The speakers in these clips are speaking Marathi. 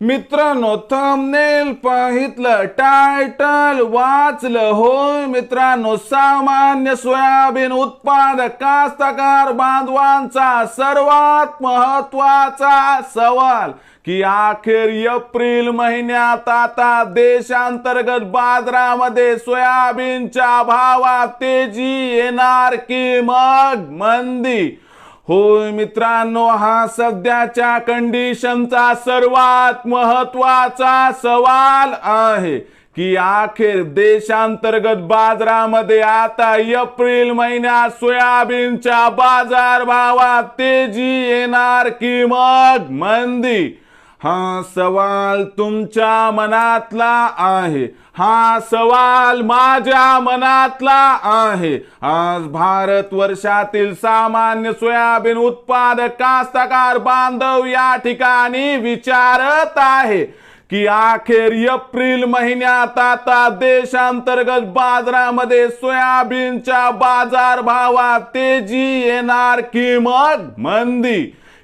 मित्रांनो थंबनेल पाहितलं टायटल वाचलं. होय मित्रांनो सामान्य सोयाबीन उत्पादक कास्तकार बांधवांचा सर्वात महत्त्वाचा सवाल की अखेर एप्रिल महिन्यात आता देशांतर्गत बाजारामध्ये सोयाबीनच्या भावात तेजी येणार की मग मंदी? होय मित्रांनो हा सध्याच्या कंडिशनचा सर्वात महत्त्वाचा सवाल आहे की अखेर देशांतर्गत बाजारामध्ये आता एप्रिल महिन्यात सोयाबीनच्या बाजार भावात तेजी येणार की मग? मंदी! हा सवाल तुमच्या मनातला आहे. हा सवाल माझ्या मनातला आहे. आज भारत वर्षातील सामान्य सोयाबीन उत्पादक कास्तकार बांधव या ठिकाणी विचारत आहे की अखेर एप्रिल महिन्यात आता देशांतर्गत बाजारामध्ये सोयाबीनच्या बाजार भावात तेजी येणार की मग मंदी?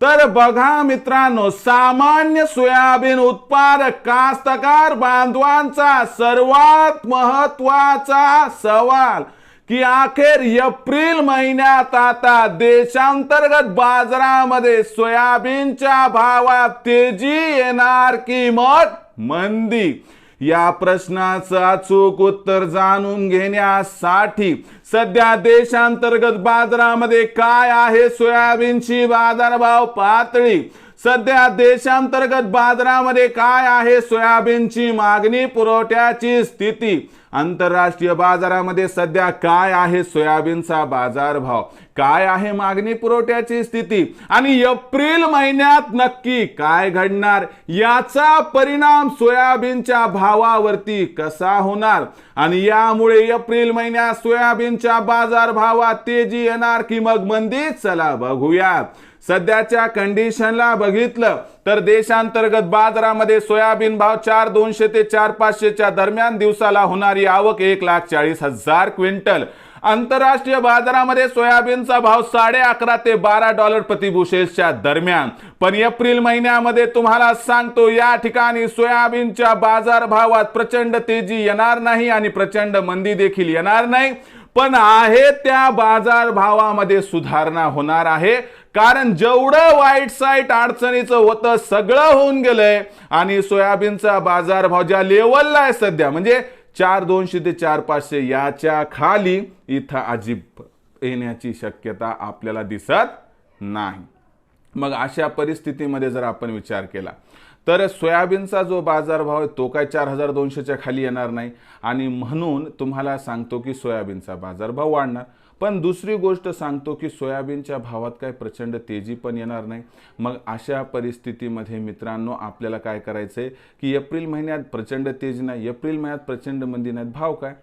तर बघा मित्रांनो सामान्य सोयाबीन उत्पादक कास्तकार बांधवांचा सर्वात महत्त्वाचा सवाल की अखेर एप्रिल महिन्यात आता देशांतर्गत बाजारामध्ये सोयाबीनच्या भावात तेजी येणार की मग मंदी? या प्रश्नाचं अचूक उत्तर जाणून घेण्यासाठी सध्या देशांतर्गत बाजारामध्ये काय आहे सोयाबीनची बाजारभाव पातळी? सध्या देशांतर्गत बाजारामध्ये काय आहे सोयाबीनची मागणी? पुरवठ्याची स्थिती? आंतरराष्ट्रीय बाजारामध्ये सध्या काय आहे सोयाबीनचा बाजारभाव? काय आहे मागणी पुरवठ्याची स्थिती? आणि एप्रिल महिन्यात नक्की काय घडणार? याचा परिणाम सोयाबीनच्या भावावरती कसा होणार? आणि यामुळे एप्रिल महिन्यात सोयाबीनच्या बाजारभावात तेजी येणार की मग मंदी? चला बघूयात सध्याच्या कंडिशनला बघितलं तर देशांतर्गत बाजारामध्ये सोयाबीन भाव चार दोनशे ते चार पाचशेच्या दरम्यान दिवसाला होणारी आवक एक लाख चाळीस हजार क्विंटल. आंतरराष्ट्रीय बाजारामध्ये सोयाबीनचा भाव साडे अकरा ते बारा डॉलर प्रतिबुशेसच्या दरम्यान. पण एप्रिल महिन्यामध्ये तुम्हाला सांगतो या ठिकाणी सोयाबीनच्या बाजार भावात प्रचंड तेजी येणार नाही आणि प्रचंड मंदी देखील येणार नाही. पण आहे त्या बाजार भावामध्ये सुधारणा होणार आहे. कारण जेवढं वाईट साईट अडचणीचं होतं सगळं होऊन गेलंय. आणि सोयाबीनचा बाजारभाव ज्या लेवलला आहे सध्या म्हणजे चार दोनशे ते चार पाचशे याच्या खाली इथं अजिब येण्याची शक्यता आपल्याला दिसत नाही. मग अशा परिस्थितीमध्ये जर आपण विचार केला तर सोयाबीनचा जो बाजारभाव आहे तो काय चार हजार दोनशेच्या खाली येणार नाही. आणि म्हणून तुम्हाला सांगतो की सोयाबीनचा बाजारभाव वाढणार. पण दुसरी गोष्ट सांगतो की सोयाबीनच्या भावात काय प्रचंड तेजी पण येणार नाही. मग अशा परिस्थितीमध्ये मित्रांनो आपल्याला काय करायचं आहे की एप्रिल महिन्यात प्रचंड तेजी नाही एप्रिल महिन्यात प्रचंड मंदी नाहीत भाव काय?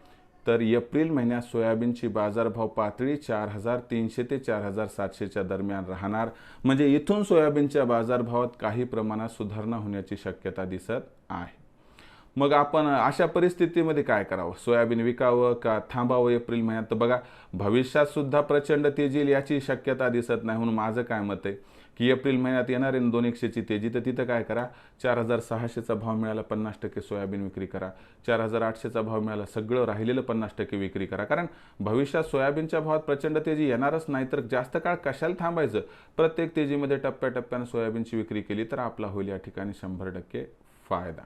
तर एप्रिल महिन्यात सोयाबीनची बाजारभाव पातळी चार हजार तीनशे ते चार हजार सातशेच्या दरम्यान राहणार. म्हणजे इथून सोयाबीनच्या बाजारभावात काही प्रमाणात सुधारणा होण्याची शक्यता दिसत आहे. मग आपण अशा परिस्थितीमध्ये काय करावं? सोयाबीन विकावं का थांबावं एप्रिल महिन्यात? तर बघा भविष्यात सुद्धा प्रचंड तेजी येईल याची शक्यता दिसत नाही म्हणून माझं काय मत आहे की एप्रिल महिन्यात येणार आहे दोन एकशेची तेजी तर तिथं काय करा? चार हजार सहाशेचा भाव मिळाला पन्नास टक्के सोयाबीन विक्री करा. चार हजार आठशेचा भाव मिळाला सगळं राहिलेलं पन्नास टक्के विक्री करा. कारण भविष्यात सोयाबीनच्या भावात प्रचंड तेजी येणारच नाही तर जास्त काळ कशाला थांबायचं? प्रत्येक तेजीमध्ये टप्प्याटप्प्यानं सोयाबीनची विक्री केली तर आपला होईल या ठिकाणी शंभर टक्के फायदा.